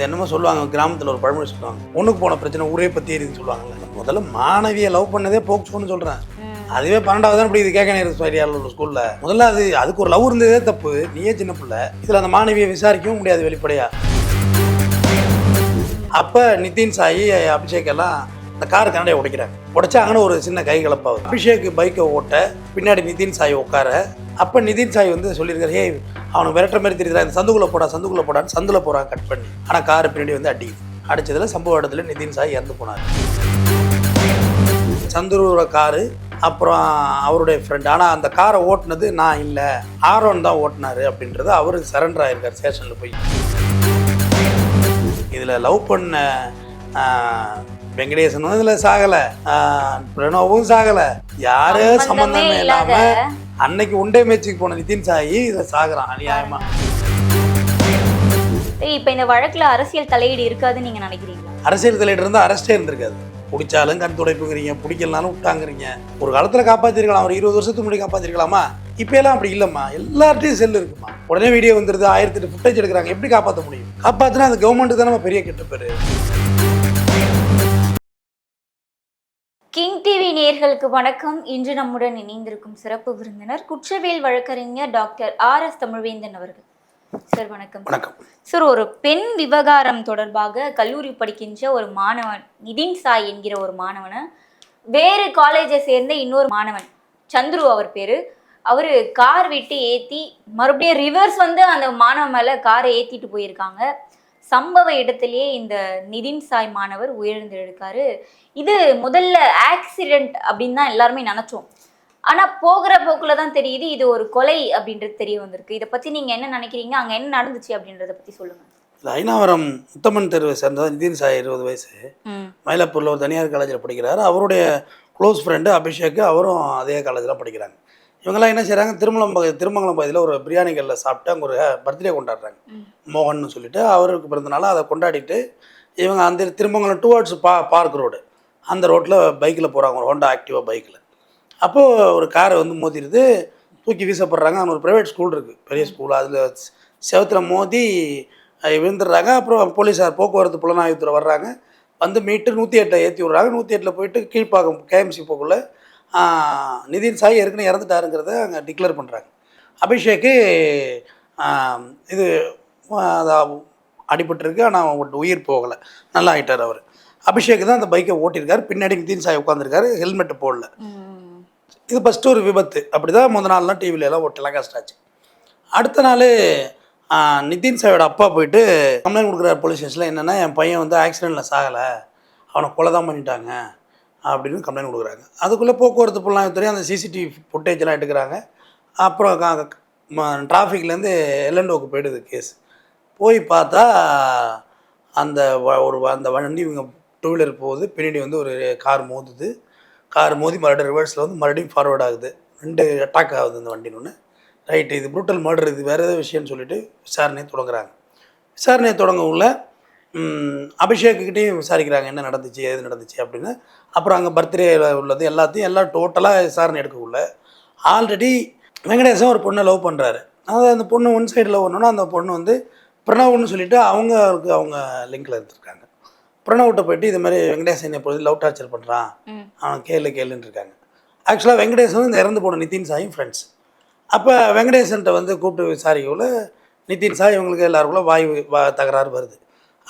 இந்த என்னமோ சொல்லுவாங்க கிராமத்தில் ஒரு பழமொழி சொல்லுவாங்க. ஒண்ணுக்கு போன பிரச்சனை ஊரே பற்றி எரியுதுன்னு சொல்லுவாங்கல்ல. முதல்ல மாணவியை லவ் பண்ணதே போக்சோன்னு சொல்கிறேன் அதுவே பன்னெண்டாவது தான் இப்படி இது கேட்க நேரம் சரியால ஒரு ஸ்கூலில் முதல்ல அது அதுக்கு ஒரு லவ் இருந்ததே தப்பு. நீயே சின்ன பிள்ளை. இதில் அந்த மாணவியை விசாரிக்கவும் முடியாது வெளிப்படையா. அப்போ நிதின் சாயி அபிஷேக் எல்லாம் இந்த கார் கண்ணாடியை உடைக்கிறாங்க. உடைச்சாங்கன்னு ஒரு சின்ன கை கலப்பாகும் அபிஷேக் பைக்கை ஓட்ட பின்னாடி நிதின் சாய் உட்கார அப்போ நிதின் சாய் வந்து சொல்லியிருக்காரு ஹே அவனுக்கு விரட்டுற மாதிரி தெரியுதா இந்த சந்துக்குள்ளே போடா சந்துக்குள்ளே போடான்னு சந்தில் போகிறான் கட் பண்ணி. ஆனால் கார் பின்னாடி வந்து அடிக்குது அடித்ததில் சம்பவ இடத்துல நிதின் சாய் இறந்து போனார். சந்துருவோட காரு அப்புறம் அவருடைய ஃப்ரெண்ட் ஆனால் அந்த காரை ஓட்டினது நான் இல்லை ஆரோன் தான் ஓட்டினார் அப்படின்றது அவர் சரண்டர் ஆகிருக்கார் ஸ்டேஷனில் போய். இதில் லவ் பண்ண வெங்கடேசனும் இதில் சாகலை. பிரணவும் சாகலை. யாரே சம்பந்தமே இல்லாமல் அன்னைக்கு உண்டை மேட்சுக்கு போன நிதின் சாயி இதை சாகுறான் அநியாயமா. இப்போ இந்த வழக்குல அரசியல் தலையீடு இருக்காதுன்னு நீங்க நினைக்கிறீங்களா? அரசியல் தலையிட்டு இருந்தால் அரெஸ்டே இருந்திருக்காது. பிடிச்சாலும் கண் துடைப்புங்கிறீங்க பிடிக்கலனாலும் விட்டாங்கிறீங்க ஒரு காலத்தில் காப்பாற்றிருக்கலாம் ஒரு இருபது வருஷத்துக்கு முன்னாடி காப்பாற்றிருக்கலாமா இப்போ எல்லாம் அப்படி இல்லைம்மா. எல்லார்ட்டையும் செல் இருக்குமா. உடனே வீடியோ வந்துருது ஆயிரத்தி எட்டு ஃபுட்டேஜ் எடுக்கிறாங்க. எப்படி காப்பாற்ற முடியும்? காப்பாற்றினா அந்த கவர்மெண்ட்டு தான் நம்ம பெரிய கெட்ட பேர். கிங் டிவி நேயர்களுக்கு வணக்கம். இன்று நம்முடன் இணைந்திருக்கும் சிறப்பு விருந்தினர் குற்றவியல் வழக்கறிஞர் டாக்டர் ஆர் எஸ் தமிழ்வேந்தன் அவர்கள். சார் வணக்கம். வணக்கம். சார் ஒரு பெண் விவகாரம் தொடர்பாக கல்லூரி படிக்கின்ற ஒரு மாணவன் நிதின் சாய் என்கிற ஒரு மாணவனை வேறு காலேஜை சேர்ந்த இன்னொரு மாணவன் சந்துரு அவர் பேரு அவரு கார் விட்டு ஏத்தி மறுபடியும் ரிவர்ஸ் வந்து அந்த மாணவன் மேல காரை ஏத்திட்டு போயிருக்காங்க. சம்பவ இடத்திலேயே இந்த நிதின் சாய் மாணவர் உயிரிழந்திருக்காரு. இது முதல்ல ஆக்சிடென்ட் அப்படின்னு தான் எல்லாருமே நினைச்சோம். ஆனா போகிற போக்குல தான் தெரியுது இது ஒரு கொலை அப்படின்றது தெரிய வந்திருக்கு. இதை பத்தி நீங்க என்ன நினைக்கிறீங்க? அங்க என்ன நடந்துச்சு அப்படின்றத பத்தி சொல்லுங்க. இந்த ஐநாவரம் முத்தம்மன் தெருவை சேர்ந்தவர் நிதின் சாய் இருபது வயசு. மயிலாப்பூரில் ஒரு தனியார் காலேஜில் படிக்கிறாரு. அவருடைய க்ளோஸ் ஃப்ரெண்டு அபிஷேக் அவரும் அதே காலேஜில் படிக்கிறாங்க. இவங்கெல்லாம் என்ன செய்கிறாங்க திருமலம் பகுதி திருமங்கலம் பகுதியில் ஒரு பிரியாணி கல்லில் சாப்பிட்டு அங்கே ஒரு பர்த்டே கொண்டாடுறாங்க. மோகன்னு சொல்லிட்டு அவருக்கு பிறந்தனால அதை கொண்டாடிட்டு இவங்க அந்த திருமங்கலம் டுவர்ட்ஸ் பா பார்க் ரோடு அந்த ரோட்டில் பைக்கில் போகிறாங்க ஒரு ஹோண்டா ஆக்டிவா பைக்கில் அப்போது ஒரு காரை வந்து மோதிடுது தூக்கி வீசப்படுறாங்க. அங்கே ஒரு ப்ரைவேட் ஸ்கூல் இருக்குது பெரிய ஸ்கூல் அதில் செவத்தில் மோதி விழுந்துடுறாங்க. அப்புறம் போலீஸார் போக்குவரத்து புலனாய்வுத்துறை வர்றாங்க. வந்து மீட்டு நூற்றி எட்டில் ஏற்றி விட்றாங்க. நூற்றி எட்டில் போயிட்டு கீழ்ப்பாக்கம் கேஎம்சி போக்குள்ள நிதின் சாய் ஏற்கனவே இறந்துட்டாருங்கிறத அங்கே டிக்ளேர் பண்ணுறாங்க அபிஷேக்கு இது அடிபட்டிருக்கு. ஆனால் உயிர் போகலை. நல்லா ஆயிட்டார் அவர். அபிஷேக் தான் அந்த பைக்கை ஓட்டியிருக்காரு. பின்னாடி நிதின் சாய் உட்காந்துருக்காரு ஹெல்மெட்டு போடல. இது ஃபஸ்ட்டு ஒரு விபத்து. அப்படி தான் முத நாள்லாம் டிவில எல்லாம் ஒரு டெலகாஸ்ட் ஆச்சு அடுத்த நாள் நிதின் சாயோட அப்பா போயிட்டு கம்ப்ளைண்ட் கொடுக்குறாரு போலீஸ் ஸ்டேஷனில். என்னென்னா என் பையன் வந்து ஆக்சிடெண்ட்டில் சாகலை. அவனை கொலை தான் பண்ணிட்டாங்க. அப்படின்னு கம்ப்ளைண்ட் கொடுக்குறாங்க. அதுக்குள்ளே போக்குவரத்து புலனாய்வுத்துறை அந்த சிசிடிவி ஃபுட்டேஜ்லாம் எடுக்கிறாங்க. அப்புறம் டிராஃபிக்லேருந்து எல்என்டோக்கு போயிடுது கேஸ் போய் பார்த்தா அந்த வ- ஒரு வ- அந்த வண்டி இவங்க டூ வீலர் போகுது. பின்னாடி வந்து ஒரு கார் மோதுது. கார் மோதி மறுபடியும் ரிவர்ஸில் வந்து மறுபடியும் ஃபார்வர்ட் ஆகுது. ரெண்டு அட்டாக் ஆகுது இந்த வண்டின்னு ஒன்று ரைட்டு இது ப்ரூட்டல் மர்டர் இது வேறு ஏதாவது விஷயம்னு சொல்லிட்டு விசாரணையை தொடங்குறாங்க. விசாரணையை தொடங்க உள்ள அபிஷேக்கிட்டையும் விசாரிக்கிறாங்க என்ன நடந்துச்சு ஏது நடந்துச்சு அப்படின்னு. அப்புறம் அங்கே பர்த்டே உள்ளது எல்லாத்தையும் எல்லாம் டோட்டலாக விசாரணை எடுக்கக்குள்ள ஆல்ரெடி வெங்கடேசன் ஒரு பொண்ணை லவ் பண்ணுறாரு அதாவது அந்த பொண்ணு ஒன் சைடு லவ் பண்ணோன்னா அந்த பொண்ணு வந்து பிரணவ்னு சொல்லிட்டு அவங்களுக்கு அவங்க லிங்கில் இருந்திருக்காங்க பிரணவ்கிட்ட போயிட்டு இது மாதிரி வெங்கடேசன் எப்பொழுது லவ் டார்ச்சர் பண்ணுறான். அவன் கேளு கேளுன்னு இருக்காங்க. ஆக்சுவலாக வெங்கடேசன் இந்த இறந்து போன நிதின் சாயும் ஃப்ரெண்ட்ஸ் அப்போ வெங்கடேசன்ட்ட வந்து கூப்பிட்டு விசாரிக்கக்குள்ள நிதின் சாய் இவங்களுக்கு எல்லாருக்குள்ள வாய் வா தகராறு வருது.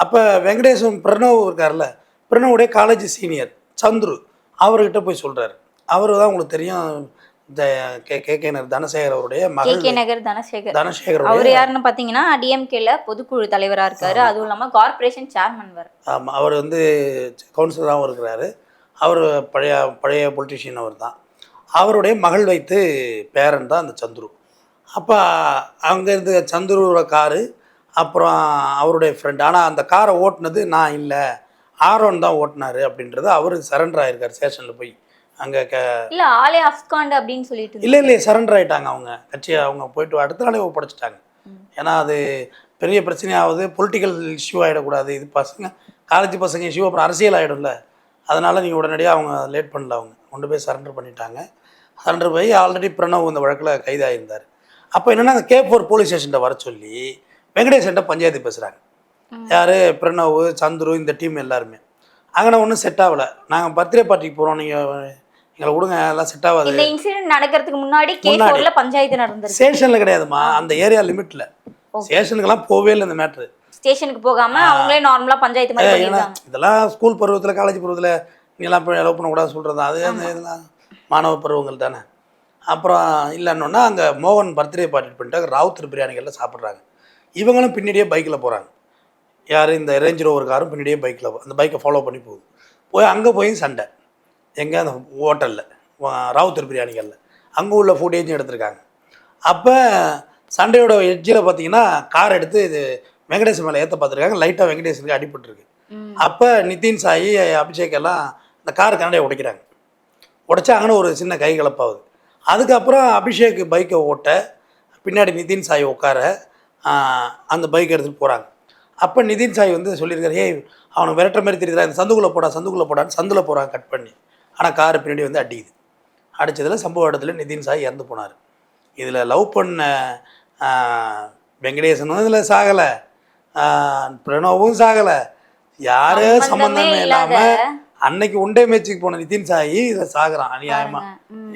அப்போ வெங்கடேசன் பிரணவ் இருக்கார்ல பிரணவுடைய காலேஜ் சீனியர் சந்துரு அவர்கிட்ட போய் சொல்கிறாரு அவர் தான் உங்களுக்கு தெரியும் இந்த கே கே கேனர் தனசேகர் அவருடைய கே மகள். கே நகர் தனசேகர். தனசேகருடைய அவர் யாருன்னு பாத்தீங்கன்னா டிஎம்கேல பொதுக்குழு தலைவரா இருக்காரு. அதுவும் இல்லாம கார்ப்பரேஷன் சேர்மன் வேற. ஆமாம் அவர் வந்து கவுன்சிலராகவும் இருக்கிறாரு. அவர் பழைய பழைய பொலிட்டிஷியன் அவர் தான் அவருடைய மகள் வைத்து பேரன் தான் அந்த சந்துரு. அப்போ அங்கேருந்து சந்துருவோட காரு அப்புறம் அவருடைய ஃப்ரெண்ட் ஆனால் அந்த காரை ஓட்டுனது நான் இல்லை. ஆரோன் தான் ஓட்டினாரு அப்படின்றது அவர் சரண்டர் ஆயிருக்கார் ஸ்டேஷனில் போய். அங்கே க இல்ல ஆளே அப்ஸ்காண்ட் அப்படின்னு சொல்லிட்டு இல்லை இல்லை சரண்டர் ஆயிட்டாங்க அவங்க. கட்சி அவங்க போயிட்டு அடுத்த நாளே ஒப்படைச்சிட்டாங்க. ஏன்னா அது பெரிய பிரச்சனையாவது பொலிட்டிக்கல் இஷ்யூ ஆகிடக்கூடாது இது பசங்க காலேஜ் பசங்க இஷ்யூ அப்புறம் அரசியல் ஆகிடும்ல அதனால் நீங்கள் உடனடியாக அவங்க லேட் பண்ணல அவங்க. கொண்டு போய் சரண்டர் பண்ணிட்டாங்க. சரண்டர் போய் ஆல்ரெடி பிரணவ் இந்த வழக்கில் கைதாகியிருந்தார் அப்போ என்னென்னா அந்த கே ஃபோர் போலீஸ் ஸ்டேஷன்ட்ட வர சொல்லி வெங்கடேசன்ட்ட பஞ்சாயத்து பேசுகிறாங்க யார்? பிரணவ் சந்துரு இந்த டீம் எல்லாருமே. அங்கே ஒன்றும் செட் ஆகலை. நாங்கள் பர்த்டே பார்ட்டிக்கு போகிறோம் நீங்கள் எங்களை விடுங்க எல்லாம் செட் ஆகாது. இந்த இன்சிடென்ட் நடக்கிறதுக்கு முன்னாடி கே முன்னாடி. ஃபோர்ல பஞ்சாயத்து நடந்திருக்கு. ஸ்டேஷனில் கிடையாதுமா அந்த ஏரியா லிமிட்டில் ஸ்டேஷனுக்கெல்லாம் போவே இல்லை இந்த மேட்ரு ஸ்டேஷனுக்கு போகாம அவங்களே நார்மலா பஞ்சாயத்து மாதிரி இதெல்லாம் ஸ்கூல் பருவத்தில் காலேஜ் பருவத்தில் நீங்களாம் இப்போ லவ் பண்ணக்கூடாது சொல்கிறது அது அந்த இதெல்லாம் மாணவ பருவங்கள் தானே. அப்புறம் இல்லைன்னொன்னா அங்கே மோகன் பர்த்டே பார்ட்டி பண்ணிட்டு ராவுத்தர் பிரியாணிகளில் சாப்பிட்றாங்க. இவங்களும் பின்னாடியே பைக்கில் போகிறாங்க யார்? இந்த ரேஞ்ச் ரோவர் காரும் பின்னாடியே பைக்கில் அந்த பைக்கை ஃபாலோ பண்ணி போகுது. போய் அங்கே போய் சண்டை. எங்கே? அந்த ஹோட்டலில் ராவுத்தர் பிரியாணிகளில். அங்கே உள்ள ஃபுட்டேஜும் எடுத்திருக்காங்க. அப்போ சண்டையோட எட்ஜில் பார்த்தீங்கன்னா கார் எடுத்து இது வெங்கடேசன் மேலே ஏற்ற பார்த்துருக்காங்க லைட்டாக வெங்கடேசனுக்கு அடிபட்டிருக்கு. அப்போ நிதின் சாயி அபிஷேக் எல்லாம் இந்த கார் கண்ணாடியை உடைக்கிறாங்க. உடைச்சா அங்கே ஒரு சின்ன கை கலப்பாகுது. அதுக்கப்புறம் அபிஷேக் பைக்கை ஓட்ட பின்னாடி நிதின் சாய் உட்கார அந்த பைக் எடுத்துகிட்டு போகிறாங்க அப்போ நிதின் சாய் வந்து சொல்லியிருக்காரு ஏய் அவனை விரட்டுற மாதிரி தெரியுதா இந்த சந்துக்குள்ளே போடா சந்துக்குள்ளே போடான்னு சந்தில் போகிறாங்க கட் பண்ணி. ஆனால் கார் பின்னாடி வந்து அடிக்குது. அடித்ததில் சம்பவ இடத்துல நிதின் சாய் இறந்து போனார். இதில் லவ் பண்ண வெங்கடேசனும் இதில் சாகலை. பிரணவும் சாகலை. யாரே சம்பந்தமே இல்லாமல் அன்னைக்கு உண்டே மேட்சுக்கு போன நிதின் சாயி இதில் சாகுறான். அநியாயமாக.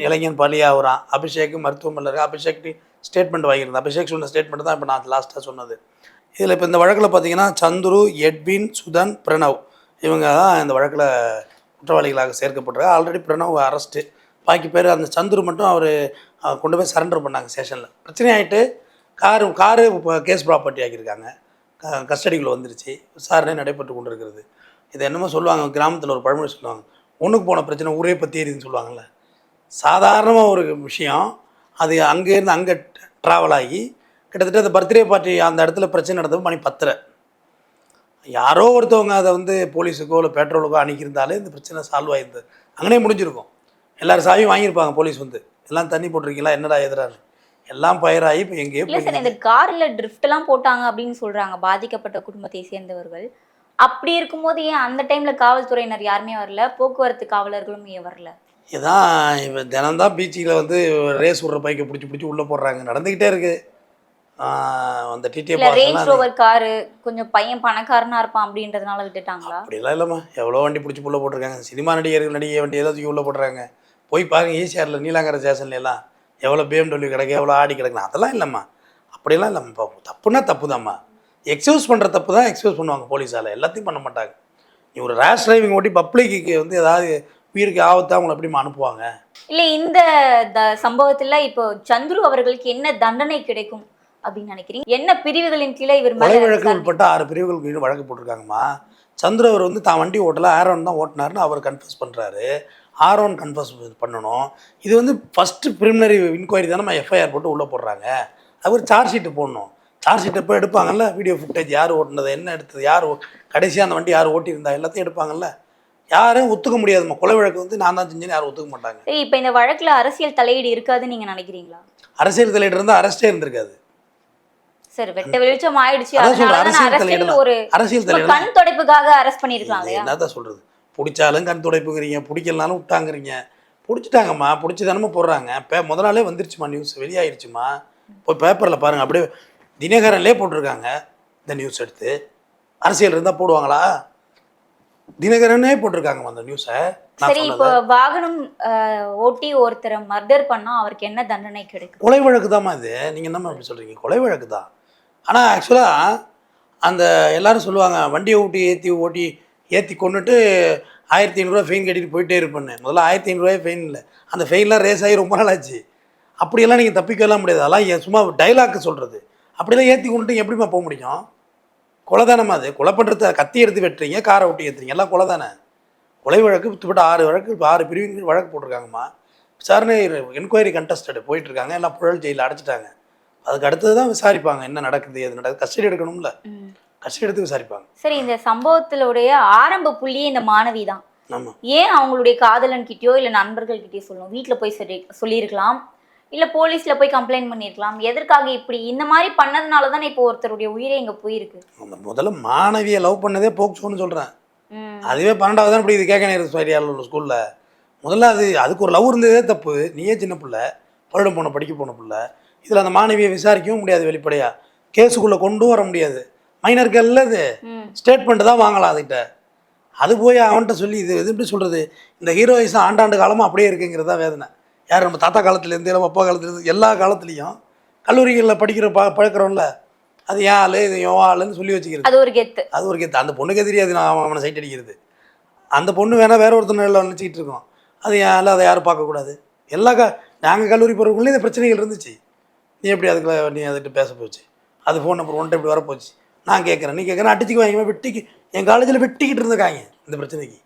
இளைஞன் பலியாகுறான் அபிஷேக் மருத்துவமனையில் இருக்கு அபிஷேக் ஸ்டேட்மெண்ட் வாங்கியிருந்தேன். அபிஷேக் சொன்ன ஸ்டேட்மெண்ட் தான் இப்போ நான் லாஸ்ட்டாக சொன்னது. இதில் இப்போ இந்த வழக்கில் பார்த்தீங்கன்னா சந்துரு எட்வின் சுதன் பிரணவ். இவங்க தான் இந்த வழக்கில் குற்றவாளிகளாக சேர்க்கப்பட்டிருக்காங்க. ஆல்ரெடி பிரணவ் அரெஸ்ட்டு பாக்கி பேர் அந்த சந்துரு மட்டும் அவர் கொண்டு போய் சரண்டர் பண்ணாங்க ஸ்டேஷனில் பிரச்சனை ஆகிட்டு காரு காரு இப்போ கேஸ் ப்ராப்பர்ட்டி ஆக்கியிருக்காங்க. க வந்துருச்சு. விசாரணை நடைபெற்று கொண்டு இருக்கிறது இது என்னமோ சொல்லுவாங்க. கிராமத்தில் ஒரு பழமொழி சொல்லுவாங்க. ஒன்றுக்கு போன பிரச்சனை ஊரே பற்றி சொல்லுவாங்கள்ல சாதாரணமாக ஒரு விஷயம் அது அங்கேருந்து அங்கே ட்ராவல் ஆகி கிட்டத்தட்ட அந்த பர்த்டே பார்ட்டி அந்த இடத்துல பிரச்சனை நடந்தது மணி பத்தரை. யாரோ ஒருத்தவங்க அதை வந்து போலீஸுக்கோ இல்லை பெட்ரோலுக்கோ அணுகியிருந்தாலே இந்த பிரச்சனை சால்வ் ஆகிருந்தது அங்கனே முடிஞ்சிருக்கும். எல்லாரும் சாவியும் வாங்கியிருப்பாங்க போலீஸ் வந்து. எல்லாம் தண்ணி போட்டிருக்கீங்களா? என்னடா எதிராரு எல்லாம் பயிராகி இப்போ எங்கேயோ இல்லை சார் இந்த காரில் ட்ரிஃப்ட்லாம் போட்டாங்க அப்படின்னு சொல்கிறாங்க பாதிக்கப்பட்ட குடும்பத்தை சேர்ந்தவர்கள். அப்படி இருக்கும்போது ஏன் அந்த டைமில் காவல்துறையினர் யாருமே வரல? போக்குவரத்து காவலர்களும் ஏன் வரல? இதான் இவன் தினம்தான் பீச்சில் வந்து ரேஸ் விட்ற பைக்கை பிடிச்சி பிடிச்சி உள்ளே போடுறாங்க. நடந்துக்கிட்டே இருக்கு. ஆஹ் அந்த டிடிஏ ரேஞ்ச் ரோவர் காரு கொஞ்சம் பையன் பணக்காரனா இருப்பான் அப்படின்றதுனால விட்டுட்டாங்களா? அப்படிலாம் இல்லைம்மா. எவ்வளோ வண்டி பிடிச்சி உள்ள போட்டிருக்காங்க. சினிமா நடிகர்கள் நடிகை வண்டி தூக்கி உள்ளே போடுறாங்க போய் பாருங்க ஈசிஆரில் நீலாங்கரை ஸ்டேஷன்ல எல்லாம். எவ்வளோ பிஎம்டபிள்யூ கிடக்கு எவ்வளோ ஆடி கிடக்கு அதெல்லாம் இல்லைம்மா. அப்படிலாம் இல்லைம்மா. இப்போ தப்புனா தப்பு தான்மா எக்ஸ்கியூஸ் பண்ணுற தப்பு தான் எக்ஸ்கியூஸ் பண்ணுவாங்க போலீஸால். எல்லாத்தையும் பண்ண மாட்டாங்க. நீ ஒரு ரேஷ் டிரைவிங் ஓட்டி பப்ளிக்கு வந்து ஏதாவது உயிருக்கு ஆபத்தாக அவங்கள எப்படிமா அனுப்புவாங்க? இல்ல இந்த த- சம்பவத்துல இப்போ சந்துரு அவர்களுக்கு என்ன தண்டனை கிடைக்கும் அப்படின்னு நினைக்கிறீங்க? என்ன பிரிவுகளின் கீழே இவர் கொலை மேல வழக்கு உட்பட்ட ஆறு பிரிவுகளுக்கு கீழ் வழக்கு போட்டிருக்காங்கம்மா. சந்திர அவர் வந்து தான் வண்டி ஓட்டல ஆரோன் தான் ஓட்டினாருன்னு அவர் கன்ஃபர்ஸ் பண்ணுறாரு ஆரோன் கன்ஃபர்ஸ் பண்ணணும். இது வந்து ஃபஸ்ட்டு ப்ரிலிமினரி இன்கொயரி தானே நம்ம எஃப்ஐஆர் போட்டு உள்ளே போடுறாங்க. அது ஒரு சார்ஜ் ஷீட்டு போடணும். சார்ஜ் ஷீட் எப்போ எடுப்பாங்கல்ல? வீடியோ ஃபுட்டேஜ் யார் ஓட்டுனது என்ன எடுத்தது யார் கடைசியாக அந்த வண்டி யார் ஓட்டியிருந்தா எல்லாத்தையும் எடுப்பாங்கல்ல? யாரும் ஒத்துக்க முடியாதும்மா. கொலை வழக்கு வந்து நான் தான் செஞ்சேன்னு யாரும் ஒத்துக்க மாட்டாங்க. இப்போ இந்த வழக்குல அரசியல் தலையீடு இருக்காதுன்னு நீங்க நினைக்கிறீங்களா? அரசியல் தலையிட்டு இருந்தால் அரெஸ்டே இருந்திருக்காது. சரி வெட்ட வெளிச்சம் ஆயிடுச்சு. அரசியல் தலையீடு ஒரு அரசியல் சும்மா தலையிட கண் துடைப்புக்காக அரெஸ்ட் பண்ணிருக்கலாம் என்னதான் சொல்கிறது பிடிச்சாலும் கண் துடைப்புங்கிறீங்க பிடிக்கலனாலும் விட்டாங்கிறீங்க. பிடிச்சிட்டாங்கம்மா. பிடிச்சி தானமா போடுறாங்க. இப்போ முத நாளே வந்துருச்சுமா நியூஸ் வெளியாயிருச்சுமா இப்போ பேப்பரில் பாருங்கள் அப்படியே தினகரன்லேயே போட்டிருக்காங்க இந்த நியூஸ் எடுத்து. அரசியல் இருந்தால் போடுவாங்களா? தினகரனே போட்டிருக்காங்கம்மா அந்த நியூஸை சரி இப்போ வாகனம் ஓட்டி ஒருத்தரை மர்டர் பண்ணா அவருக்கு என்ன தண்டனை கிடைக்கும்? கொலை வழக்கு தாம்மா இது. நீங்கள் என்னம்மா இப்படி சொல்கிறீங்க கொலை வழக்கு தான். ஆனால் ஆக்சுவலாக அந்த எல்லாரும் சொல்லுவாங்க வண்டியை ஓட்டி ஏற்றி ஓட்டி ஏற்றி கொண்டுட்டு ஆயிரத்தி ஐநூறுரூவா ஃபைன் கட்டிட்டு போயிட்டே இருப்பேன்னு. முதல்ல ஆயிரத்தி ஐநூறுரூவாயே ஃபைன் இல்லை. அந்த ஃபைன்லாம் ரேஸ் ஆகி ரொம்ப நாள் ஆச்சு அப்படியெல்லாம் நீங்கள் தப்பிக்கலாம் முடியாது. அதெல்லாம் சும்மா டைலாக்கு சொல்கிறது அப்படியெல்லாம் ஏற்றி கொண்டுட்டு எப்படிம்மா போக முடியும்? கொலை தானம்மா அது? கொலை பண்ணுறத கத்தி எடுத்து வெட்டுறீங்க காரை ஓட்டி ஏற்றுறீங்க எல்லாம் கொலை தானே கொலை வழக்கு விட்டுப்பட்ட ஆறு வழக்கு இப்போ ஆறு பிரிவின் வழக்கு போட்டிருக்காங்கம்மா. விசாரணை என்கொயரி கண்டஸ்டட் போயிட்டு இருக்காங்க எல்லாம் புழல் ஜெயிலில் அடைச்சிட்டாங்க. அதுக்கு அடுத்தது தான் விசாரிப்பாங்க. என்ன நடக்குது எது நடக்குது? கஸ்டடி எடுக்கணும்ல. கஸ்டடி எடுத்து விசாரிப்பாங்க. சரி இந்த சம்பவத்திலுடைய ஆரம்ப புள்ளியே இந்த மாணவி தான். ஏன் அவங்களுடைய காதலன் கிட்டயோ இல்ல நண்பர்கள் கிட்டயோ சொல்லணும்? வீட்ல போய் சொல்லி சொல்லியிருக்கலாம். இல்ல போலீஸ்ல போய் கம்ப்ளைண்ட் பண்ணியிருக்கலாம் எதற்காக இப்படி? இந்த மாதிரி பண்ணதுனால தானே இப்போ ஒருத்தருடைய உயிரே இங்க போயிருக்கு. அந்த முதல்ல மாணவியை லவ் பண்ணதே போக்சோன்னு சொல்கிறேன். அதுவே பன்னெண்டாவது தான் இப்படி இது கேட்க நேரம் சரியால் உள்ள ஸ்கூலில் முதல்ல அது அதுக்கு ஒரு லவ் இருந்ததே தப்பு. நீயே சின்ன பிள்ளை பள்ளிடம் போன படிக்க போன பிள்ளை. இதில் அந்த மாணவியை விசாரிக்கவும் முடியாது வெளிப்படையாக கேஸுக்குள்ளே கொண்டும் வர முடியாது. மைனர்கள் அது ஸ்டேட்மெண்ட் தான் வாங்கலாம் அதுகிட்ட. அது போய் அவன்கிட்ட சொல்லி இது இது எப்படி சொல்கிறது இந்த ஹீரோயிஸ் ஆண்டாண்டு காலமாக அப்படியே இருக்குங்கிறது தான் வேதனை. யார் நம்ம தாத்தா காலத்துலேருந்து நம்ம அப்பா காலத்துலேருந்து எல்லா காலத்துலேயும் கல்லூரிகளில் படிக்கிற ப பழக்கிறோம்ல அது ஏன் ஆளு இது என் ஆளுன்னு சொல்லி வச்சுக்கிறது. அது ஒரு கெத்து. அது ஒரு கெத்து. அந்த பொண்ணுக்கே தெரியாது நான் அவன் சைட் அடிக்கிறது. அந்த பொண்ணு வேணால் வேற ஒருத்தர் நினச்சிக்கிட்டு இருக்கோம். அது ஏன் ஆளு அதை யாரும் பார்க்கக்கூடாது. எல்லா க நாங்கள் கல்லூரி போகிறவங்களே இந்த பிரச்சனைகள் இருந்துச்சு. நீ எப்படி அதுக்குள்ள நீ அதுகிட்ட பேச போச்சு? அது ஃபோன் நம்பர் ஒன்றை இப்படி வரப்போச்சு. நான் கேட்குறேன் நீ கேட்குறேன் அடிச்சுக்கு வாங்கி வெட்டிக்கு என் காலேஜில் வெட்டிக்கிட்டு இருந்திருக்காங்க இந்த பிரச்சனைக்கு.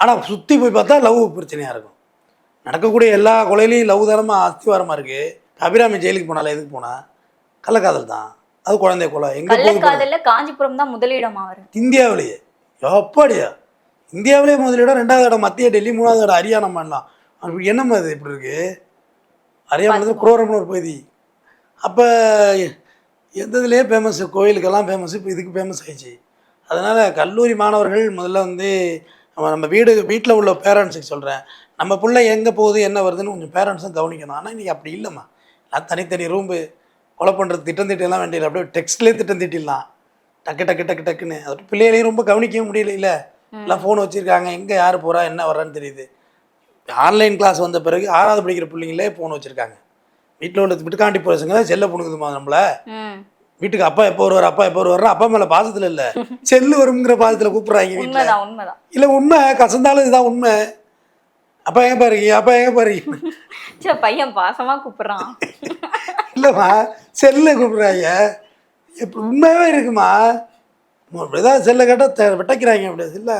ஆனால் சுற்றி போய் பார்த்தா லவ் பிரச்சனையாக இருக்கும். நடக்கக்கூடிய எல்லா கொலையிலையும் லவ் தானமாக அஸ்திவாரமாக இருக்குது அபிராமி ஜெயிலுக்கு போனால எதுக்கு போனா? கள்ளக்காதல் தான். அது குழந்தை கொலை. எங்கே காஞ்சிபுரம் தான் முதலிடம் இந்தியாவிலேயே. எப்பாடியா? இந்தியாவிலேயே முதலிடம் ரெண்டாவது இடம் மத்திய டெல்லி மூணாவது இடம் ஹரியானா மாநிலம். அப்படி என்னம்மா இது இப்படி இருக்கு? ஹரியானாவில் குரோரம்னு ஒரு பகுதி. அப்போ எந்த இதுலேயே ஃபேமஸ் கோயிலுக்கெல்லாம் ஃபேமஸ் இப்போ இதுக்கு ஃபேமஸ் ஆயிடுச்சு. அதனால் கல்லூரி மாணவர்கள் முதல்ல வந்து நம்ம நம்ம வீடு வீட்டில் உள்ள பேரண்ட்ஸுக்கு சொல்கிறேன் நம்ம பிள்ளை எங்கே போகுது என்ன வருதுன்னு கொஞ்சம் பேரண்ட்ஸும் கவனிக்கணும். ஆனால் இன்றைக்கி அப்படி இல்லைம்மா. நான் தனித்தனி ரூம்பு கொலை பண்ணுறது திட்டம் திட்டலாம் வேண்டியதில்லை. அப்படியே டெக்ஸ்ட்லேயே திட்டம் திட்டிடலாம். டக்கு டக்கு டக்கு டக்குன்னு. அது பிள்ளைகளையும் ரொம்ப கவனிக்கவும் முடியல இல்லை எல்லாம் ஃபோன் வச்சுருக்காங்க. எங்கே யார் போகிறா என்ன வர்றான்னு தெரியுது. ஆன்லைன் கிளாஸ் வந்த பிறகு ஆறாவது படிக்கிற பிள்ளைங்களே ஃபோன் வச்சுருக்காங்க. வீட்டில் உள்ள விட்டுக்காண்டி போகிறதுங்க செல்லை புணுங்குதுமா நம்மள? வீட்டுக்கு அப்பா எப்போ வருவார் அப்பா எப்போ வருவார் அப்பா மேலே பாசத்தில் இல்லை. செல்லு வருங்கிற பாசத்தில் கூப்பிட்றாங்க வீட்டில் இல்லை உண்மை. கசந்தாலும் இதுதான் உண்மை. அப்பா எங்கே பாருங்க அப்பா எங்கே பாருங்க? சே பையன் பாசமா கூப்பிடுறான். இல்லைம்மா செல்லை கூப்பிட்றாங்க எப்படி உண்மையாகவே இருக்குமா? ஏதாவது செல்லை கேட்டால் வெட்டைக்கிறாங்க அப்படி இல்லை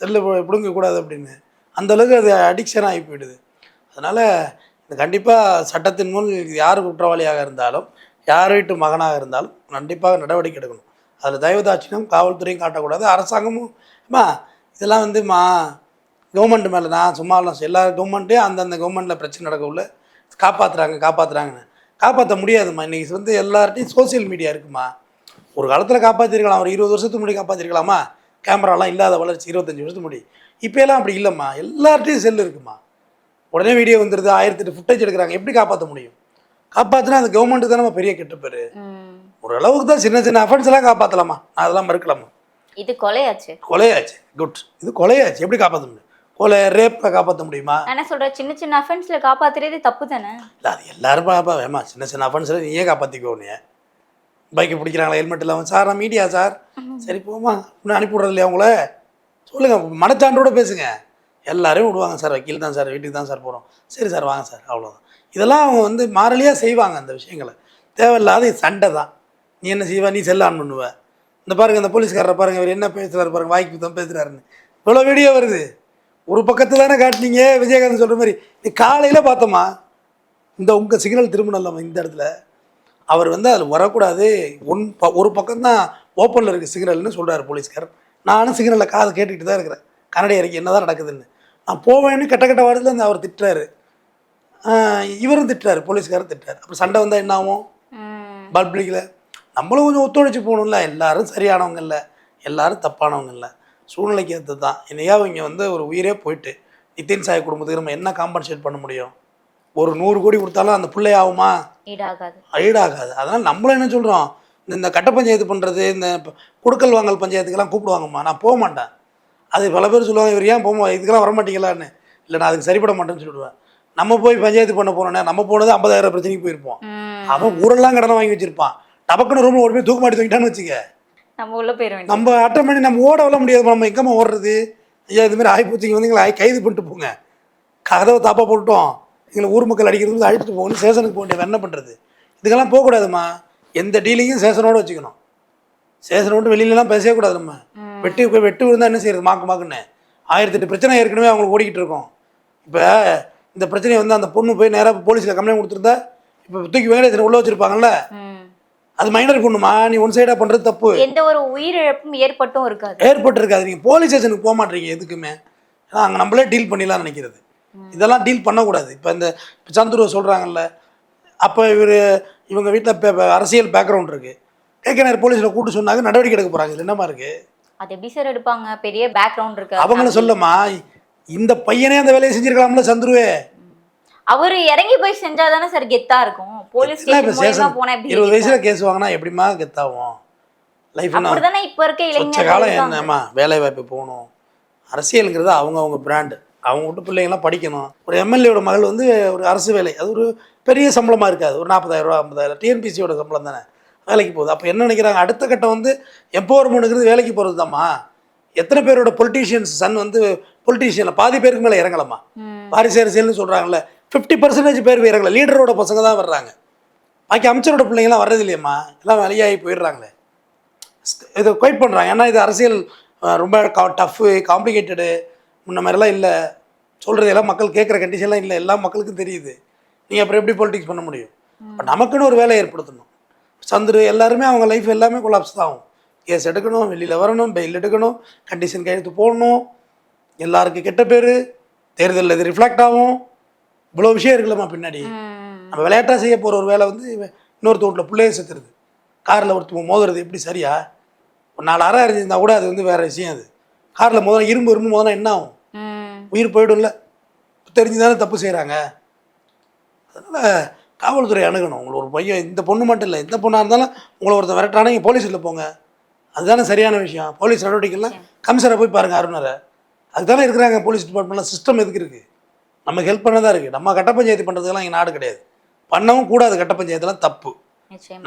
செல்லை பிடுங்கக்கூடாது அப்படின்னு. அந்த அளவுக்கு அது அடிக்ஷன் ஆகி போயிடுது. அதனால் இது கண்டிப்பாக சட்டத்தின் முன் யார் குற்றவாளியாக இருந்தாலும் யார் வீட்டு மகனாக இருந்தாலும் கண்டிப்பாக நடவடிக்கை எடுக்கணும். அதில் தயவுதாட்சியம் காவல்துறையும் காட்டக்கூடாது அரசாங்கமும். அம்மா இதெல்லாம் வந்துமா கவர்மெண்ட் மேலே தான் சும்மா எல்லா கவர்மெண்ட்டையும் அந்தந்த கவர்மெண்ட்டில் பிரச்சனை நடக்கக்குள்ள காப்பாற்றுறாங்க காப்பாற்றுறாங்கன்னு காப்பாற்ற முடியாதும்மா. இன்றைக்கி வந்து எல்லார்ட்டையும் சோஷியல் மீடியா இருக்குமா? ஒரு காலத்தில் காப்பாற்றிருக்கலாம் ஒரு இருபது வருஷத்துக்கு முன்னாடி காப்பாற்றிருக்கலாமா கேமராலாம் இல்லாத வளர்ச்சி இருபத்தஞ்சி வருஷத்துக்கு முன்னாடி. இப்போலாம் அப்படி இல்லைம்மா. எல்லார்ட்டையும் செல் இருக்குமா? உடனே வீடியோ வந்துடுது ஆயிரத்தெட்டு ஃபுட்டேஜ் எடுக்கிறாங்க. எப்படி காப்பாற்ற முடியும்? காப்பாற்றினா அந்த கவர்மெண்ட்டுக்கு தானே பெரிய கெட்ட பேர் ஓரளவுக்கு தான் சின்ன சின்ன அஃபென்ஸ் எல்லாம் காப்பாற்றலாமா நான் அதெல்லாம் மறுக்கலாமா இது கொலையாச்சு. கொலையாச்சு. குட் இது கொலையாச்சு. எப்படி காப்பாற்ற முடியும் கொலை ரேப்பில் காப்பாற்ற முடியுமா? என்ன சொல்றேன் சின்ன சின்ன அஃபென்ஸ்ல காப்பாத்துறதே தப்பு தானே? இல்லை அது எல்லாரும் பாப்பா வேமா சின்ன சின்ன அஃபென்ஸில் நீயே காப்பாற்றிக்கோ நீ பைக்கை பிடிக்கிறாங்களா ஹெல்மெட் இல்லாமல் சார் நான் மீடியா சார். சரி போமா இன்னும் அனுப்பி விட்றது இல்லையா உங்கள? சொல்லுங்கள் மனச்சான்றோட பேசுங்க. எல்லாரையும் விடுவாங்க சார் வக்கீல் தான் சார் வீட்டுக்கு தான் சார் போகிறோம் சரி சார் வாங்க சார் அவ்வளோதான் இதெல்லாம் அவங்க வந்து மாறலியாக செய்வாங்க அந்த விஷயங்களை. தேவையில்லாத சண்டை தான். நீ என்ன செய்வ? நீ ஆன் பண்ணுவ. இந்த பாருங்க இந்த போலீஸ்காரரை பாருங்க இவர் என்ன பேசுறாரு பாருங்க வாய்க்கு தான் பேசுறாருன்னு. இவ்வளோ வீடியோ வருது. ஒரு பக்கத்தில் தானே காட்டினீங்க? விஜயகாந்த் சொல்கிற மாதிரி. நீ காலையில் பார்த்தோமா இந்த உங்கள் சிக்னல் திரும்பணும்லம்மா இந்த இடத்துல? அவர் வந்து அதில் வரக்கூடாது. ஒன் ப ஒரு பக்கம்தான் ஓப்பனில் இருக்குது சிக்னல்னு சொல்கிறாரு போலீஸ்கார் நானும் சிக்னலில் காது கேட்டுக்கிட்டு தான் இருக்கிறேன். கன்னட இறக்கி என்ன தான் நடக்குதுன்னு. நான் போவேன்னு கெட்ட கெட்ட வாரத்தில் அந்த அவர் திட்டுறாரு. இவரும் திட்டுறாரு போலீஸ்காரரும் திட்டுறாரு. அப்புறம் சண்டை வந்தால் என்ன ஆகும்? பப்ளிக்கில் நம்மளும் கொஞ்சம் ஒத்துழைச்சு போகணும்ல. எல்லாரும் சரியானவங்க இல்லை. எல்லாரும் தப்பானவங்க இல்லை. சூழ்நிலைக்கு ஏற்றது தான் என்னையா இங்கே வந்து ஒரு உயிரே போயிட்டு நிதின் சாய் குடும்பத்துக்கு நம்ம என்ன காம்பன்சேட் பண்ண முடியும்? ஒரு நூறு கோடி கொடுத்தாலும் அந்த பிள்ளை ஆகுமா? ஈடாகாது. அதனால் நம்மளும் என்ன சொல்கிறோம் இந்த கட்ட பஞ்சாயத்து பண்ணுறது இந்த குடுக்கல் வாங்கல் பஞ்சாயத்துக்கெல்லாம் கூப்பிடுவாங்கம்மா. நான் போக மாட்டேன். அது பல பேர் சொல்லுவாங்க இவர் ஏன் போமா இதுக்கெல்லாம் வரமாட்டீங்களான்னு. இல்லை நான் அதுக்கு சரிப்பட மாட்டேன்னு சொல்லிடுவேன். நம்ம போய் பஞ்சாயத்து பண்ண போனோன்னே நம்ம போனது ஐம்பதாயிரம் பிரச்சனைக்கு போயிருப்போம். அவன் ஊரெல்லாம் கடனை வாங்கி வச்சிருப்பான். டபக்குன்னு ரூமில் ஓடி போய் தூக்கு மாட்டி தூக்கிட்டான்னு வச்சுக்க. நம்ம உள்ள போயிட நம்ம அட்டன் பண்ணி நம்ம ஓட விட முடியாது நம்ம எங்கம்மா ஓடுறது? ஐயா இது மாதிரி ஆகிப்போச்சிங்க வந்து எங்களை கைது பண்ணிட்டு போங்க. கதவை தாப்பா போட்டுட்டோம். எங்களை ஊர் மக்கள் அடிக்கிறது வந்து அழைச்சிட்டு போகணும் சேஷனுக்கு போக வேண்டிய என்ன பண்ணுறது இதுக்கெல்லாம் போகக்கூடாதும்மா எந்த டீலிங்கும் சேஷனோட வச்சுக்கணும். சேஷனை விட்டு வெளியிலலாம் பேசவே கூடாது நம்ம. வெட்டி போய் வெட்டு விழுந்தா என்ன செய்யறது? மாக்கு மாக்குன்னு. ஆயிரத்தி எட்டு பிரச்சனை ஏற்கனவே அவங்களுக்கு ஓடிக்கிட்டு இருக்கோம். இப்போ இந்த பிரச்சனையை வந்து அந்த பொண்ணு போய் நேராக போலீஸில் கம்ப்ளைண்ட் கொடுத்துருந்தா இப்போ தூக்கி வெங்கடேசன் உள்ள வச்சிருப்பாங்கல்ல? அது மைனர் பொண்ணுமா? நீ ஒன் சைடாக பண்ணுறது தப்பு. எந்த ஒரு உயிரிழப்பும் ஏற்பட்டும் இருக்காது. ஏற்பட்டிருக்காது. நீங்கள் போலீஸ் ஸ்டேஷனுக்கு போக மாட்டீங்க எதுக்குமே. ஏன்னா அங்கே நம்மளே டீல் பண்ணிடலாம்னு நினைக்கிறது. இதெல்லாம் டீல் பண்ணக்கூடாது. இப்போ இந்த சந்துருவை சொல்கிறாங்கல்ல அப்போ இவர் இவங்க வீட்டில் அரசியல் பேக்ரவுண்ட் இருக்குது கேட்கனர் போலீஸில் கூட்டு சொன்னாங்க நடவடிக்கை எடுக்க போகிறாங்க இது என்னமா இருக்குது அது எப்படி சார் எடுப்பாங்க? பெரிய பேக்ரவுண்ட் இருக்கு. அவங்கள சொல்லம்மா இந்த பையனே அந்த வேலையை செஞ்சிருக்கலாம்ல சந்துருவே. அவரு இறங்கி போய் செஞ்சாதானே சார் கெத்தா இருக்கும்? போலீஸ் ஸ்டேஷன் போனா எப்படி இருபது வயசில் கேஸ் வாங்கினா எப்படிம்மா கெத்தாகும்? லைஃப் அப்படிதானே இப்ப இருக்க இளைஞர்கள் காலம். என்னம்மா வேலை வாய்ப்பு போகணும். அரசியலுங்கிறது அவங்க அவங்க பிராண்டு அவங்க விட்டு பிள்ளைங்களாம் படிக்கணும். ஒரு எம்எல்ஏவோட மகள் வந்து ஒரு அரசு வேலை. அது ஒரு பெரிய சம்பளமாக இருக்காது. ஒரு நாற்பதாயிரம் ரூபா ஐம்பதாயிரம் டிஎன்பிசியோட சம்பளம் தானே. வேலைக்கு போகுது. அப்போ என்ன நினைக்கிறாங்க? அடுத்த கட்டம் வந்து எம்பவர்மெண்ட்டுங்கிறது வேலைக்கு போகிறது தாம்மா எத்தனை பேரோட பொலிட்டீஷியன்ஸ் சன் வந்து பொலிட்டீஷியனில் பாதி பேருக்கு மேலே இறங்கலாமா. வாரிசு அரசியல்னு சொல்கிறாங்கல்ல ஃபிஃப்டி பர்சன்டேஜ் பேர் இறங்கல லீடரோட பசங்க தான் வர்றாங்க. பாக்கி அமைச்சரோட பிள்ளைங்களாம் வர்றது இல்லையம்மா எல்லாம் வேலையாகி போயிடுறாங்களே. இதை குவைட் பண்ணுறாங்க ஏன்னா இது அரசியல் ரொம்ப டஃப்பு காம்ப்ளிகேட்டடு முன்ன மாதிரிலாம் இல்லை. சொல்கிறதெல்லாம் மக்கள் கேட்குற கண்டிஷன்லாம் இல்லை. எல்லா மக்களுக்கும் தெரியுது. நீங்கள் அப்புறம் எப்படி பொலிட்டிக்ஸ் பண்ண முடியும்? இப்போ நமக்குன்னு ஒரு வேலை ஏற்படுத்தணும். சந்துரு எல்லாருமே அவங்க லைஃப் எல்லாமே கொலாப்ஸ் தான் ஆகும். கேஸ் எடுக்கணும் வெளியில் வரணும் பெயில் எடுக்கணும் கண்டிஷன் கையெழுத்து போடணும். எல்லாருக்கும் கெட்ட பேர். தேர்தலில் இது ரிஃப்ளெக்ட் ஆகும். இவ்வளோ விஷயம் இருக்குல்லம்மா பின்னாடி. நம்ம விளையாட்டாக செய்ய போகிற ஒரு வேலை வந்து இன்னொருத்த வீட்டில் பிள்ளைய செத்துருது. காரில் ஒருத்தவங்க மோதுறது எப்படி சரியா? ஒரு நாலு அறை அறிஞ்சிருந்தா கூட அது வந்து வேறு விஷயம் அது. காரில் முதல்ல இரும்பு இரும்பு முதல்ல என்ன ஆகும். உயிர் போயிடும்ல. தெரிஞ்சு தானே தப்பு செய்கிறாங்க அதனால் காவல்துறை அணுகணும். உங்களை ஒரு பையன் இந்த பொண்ணு மட்டும் இல்லை எந்த பொண்ணாக இருந்தாலும் உங்களை ஒருத்தன் விரட்டானா நீங்கள் போலீஸில் போங்க. அதுதானே சரியான விஷயம். போலீஸ் நடவடிக்கைலாம் கமிஷனரை போய் பாருங்கள் அருணரை அதுதானே இருக்கிறாங்க போலீஸ் டிபார்ட்மெண்ட்லாம் சிஸ்டம் எதுக்கு இருக்குது நமக்கு ஹெல்ப் பண்ண தான் இருக்குது நம்ம கட்ட பஞ்சாயத்து பண்ணுறதுக்கெல்லாம் இங்கே நாடு கிடையாது. பண்ணவும் கூடாது கட்ட பஞ்சாயத்துலாம் தப்பு.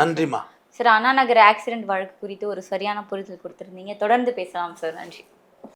நன்றிம்மா. சார் அண்ணா நகர் ஆக்சிடென்ட் வழக்கு குறித்து ஒரு சரியான புரிதல் கொடுத்திருந்தீங்க. தொடர்ந்து பேசலாம் சார். நன்றி.